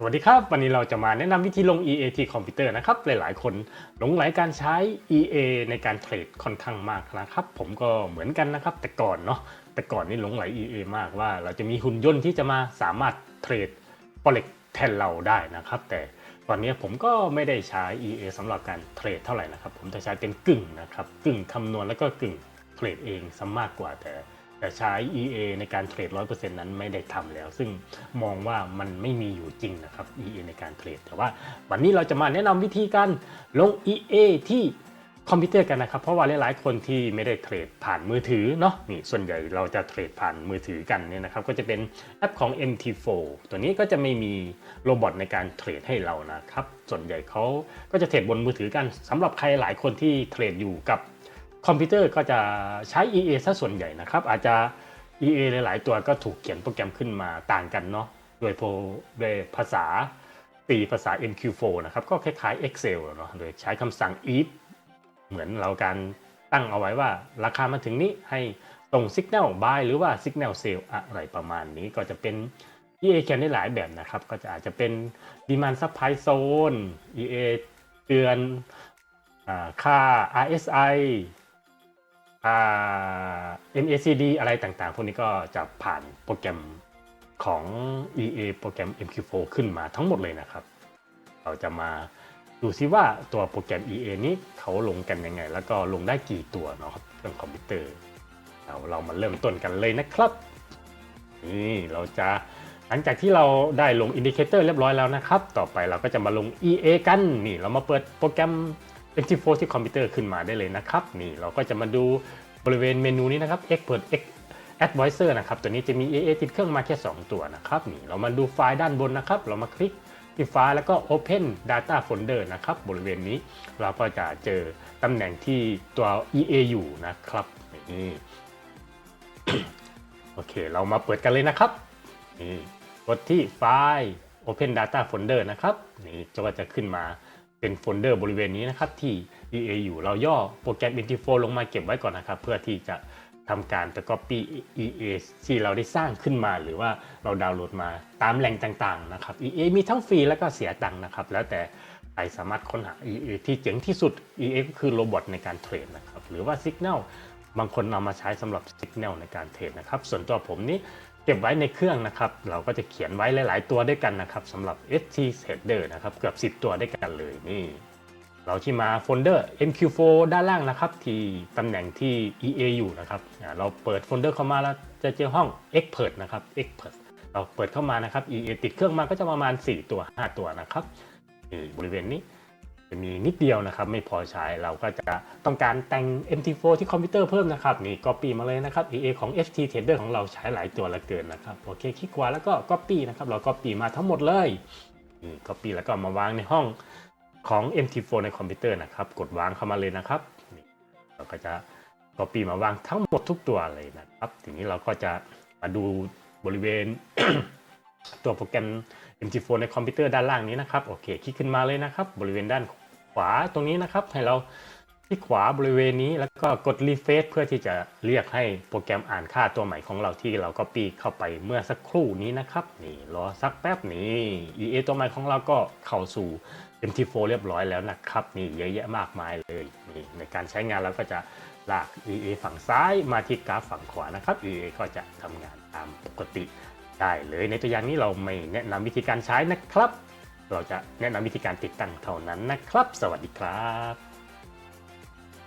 สวัสดีครับ วันนี้เราจะมาแนะนำวิธีลง EA ที่คอมพิวเตอร์นะครับ หลายๆ คนหลงไหลการใช้ EA ในการเทรดค่อนข้างมากนะครับ ผมก็เหมือนกันนะครับ แต่ก่อนเนาะแต่ก่อนนี่หลงไหล EA มากว่าเราจะมีหุ่นยนต์ที่จะมาสามารถเทรด Forex แทนเราได้นะครับ แต่ตอนนี้ผมก็ไม่ได้ใช้ EA สำหรับการเทรดเท่าไหร่นะครับ ผมจะใช้เป็นกึ่งนะครับกึ่งคำนวณแล้วก็กึ่งเทรดเองซะมากกว่าแต่ แต่ใช้ EA ในการเทรด 100%นั้นไม่ได้ทำแล้ว ซึ่งมองว่ามันไม่มีอยู่จริงนะครับ EA ในการเทรด แต่ว่าวันนี้เราจะมาแนะนำวิธีการลง EA ที่คอมพิวเตอร์กันนะครับ เพราะว่าหลายๆคนที่ไม่ได้เทรดผ่านมือถือเนาะนี่ส่วนใหญ่เราจะเทรดผ่านมือถือกันเนี่ยนะครับ ก็จะเป็นแอปของ MT4 ตัวนี้ก็จะไม่มีโรบอทในการเทรดให้เรานะครับ ส่วนใหญ่เขาก็จะเทรดบนมือถือกันสำหรับใครหลายคนที่เทรดอยู่กับ คอมพิวเตอร์ก็จะใช้ EA ซะส่วนใหญ่นะครับ อาจจะ EA หลาย ๆ ตัวก็ถูกเขียนโปรแกรมขึ้นมาต่างกันเนาะโดยโปรโดยภาษาตีภาษา MQ4 นะครับ ก็คล้าย ๆ Excel เนาะโดยใช้คำสั่ง if เหมือนเราการตั้งเอาไว้ว่าราคามาถึงนี้ให้ตรง Signal Buy หรือว่า Signal Sell อะไรประมาณนี้ก็จะเป็น EA เขียนได้หลายแบบนะครับ ก็จะอาจจะเป็น Demand Supply Zone EA เตือนอค่า RSI อ่า MACD อะไรต่างๆ พวกนี้ก็จะผ่านโปรแกรมของ EA โปรแกรม MQ4 ขึ้นมาทั้งหมดเลยนะครับ เราจะมาดูซิว่าตัวโปรแกรม EA นี้เขาลงกันยังไง แล้วก็ลงได้กี่ตัวเนาะเครื่องคอมพิวเตอร์เราเรามาเริ่มต้นกันเลยนะครับนี่เราจะหลังจากที่เราได้ลงอินดิเคเตอร์เรียบร้อยแล้วนะครับ ต่อไปเราก็จะมาลง EA กันนี่เรามาเปิดโปรแกรม MT4 ที่คอมพิวเตอร์ขึ้นมาได้เลยนะครับ นี่เราก็จะมาดูบริเวณเมนูนี้นะครับ Expert X Advisor นะครับ ตัวนี้จะมี EA ติดเครื่องมาแค่ 2 ตัวนะครับ นี่เรามาดูไฟล์ด้านบนนะครับ เรามาคลิกที่ไฟล์แล้วก็ Open Data Folder นะครับ บริเวณนี้เราก็จะเจอตำแหน่งที่ตัว EA อยู่นะครับ นี่โอเค เรามาเปิดกันเลยนะครับ นี่กดที่ไฟล์ Open Data Folder นะครับ นี่จะก็จะขึ้นมา เป็นโฟลเดอร์บริเวณนี้นะครับที่ EA อยู่เราย่อโปรแกรม MT4 ลงมาเก็บไว้ก่อนนะครับ เพื่อที่จะทำการไป copy EA ที่เราได้สร้างขึ้นมา หรือว่าเราดาวน์โหลดมาตามแหล่งต่างๆนะครับ EA มีทั้งฟรีแล้วก็เสียตังค์นะครับ แล้วแต่ใครสามารถค้นหา EA ที่เจ๋งที่สุด EA ก็คือโรบอทในการเทรดนะครับ หรือว่า Signal บางคนเอามาใช้สำหรับ Signal ในการเทรดนะครับ ส่วนตัวผมนี้ เก็บไว้ในเครื่องนะครับ เราก็จะเขียนไว้หลาย ๆ ตัวด้วยกันนะครับสำหรับ ST Trader นะครับเกือบ 10 ตัวด้วยกันเลยนี่ เราที่มาโฟลเดอร์ MQ4 ด้านล่างนะครับ ที่ตำแหน่งที่ EA อยู่นะครับอ่าเราเปิดโฟลเดอร์เข้ามาแล้วจะเจอห้อง Expert นะครับ Expert เราเปิดเข้ามานะครับ EA ติดเครื่องมาก็จะประมาณ 4 ตัว 5 ตัวนะครับนี่บริเวณนี้ จะมีนิดเดียวนะครับ ไม่พอใช้เราก็จะต้องการแต่ง MT4 ที่คอมพิวเตอร์เพิ่มนะครับ นี่ Copy มาเลยนะครับ EA ของ FT Trader ของเราใช้หลายตัวลือเกินนะครับ โอเค คลิกขวาแล้วก็ Copy นะครับ เรา Copy มาทั้งหมดเลยนี่ Copy แล้วก็มาวางในห้องของ MT4 ในคอมพิวเตอร์นะครับ กดวางเข้ามาเลยนะครับเราก็จะ Copy มาวางทั้งหมดทุกตัวเลยนะครับ ทีนี้เราก็จะมาดูบริเวณตัวโปรแกรม MT4 ในคอมพิวเตอร์ด้านล่างนี้นะครับโอเคคลิกขึ้นมาเลยนะครับ บริเวณด้านขวาตรงนี้นะครับ ให้เราคลิกขวาบริเวณนี้แล้วก็กด refresh เพื่อที่จะเรียกให้โปรแกรมอ่านค่าตัวใหม่ของเราที่เราก็ปีเข้าไปเมื่อสักครู่นี้นะครับนี่รอสักแป๊บนี้ EA ตัวใหม่ของเราก็เข้าสู่ MT4 เรียบร้อยแล้วนะครับนี่เยอะแยะมากมายเลยนี่ในการใช้งานเราก็จะลาก EA ฝั่งซ้ายมาที่กราฟฝั่งขวานะครับ EA ก็จะทำงานตามปกติ ได้เลยในตัวอย่างนี้เราไม่แนะนำวิธีการใช้นะครับ เราจะแนะนำวิธีการติดตั้งเท่านั้นนะครับ สวัสดีครับ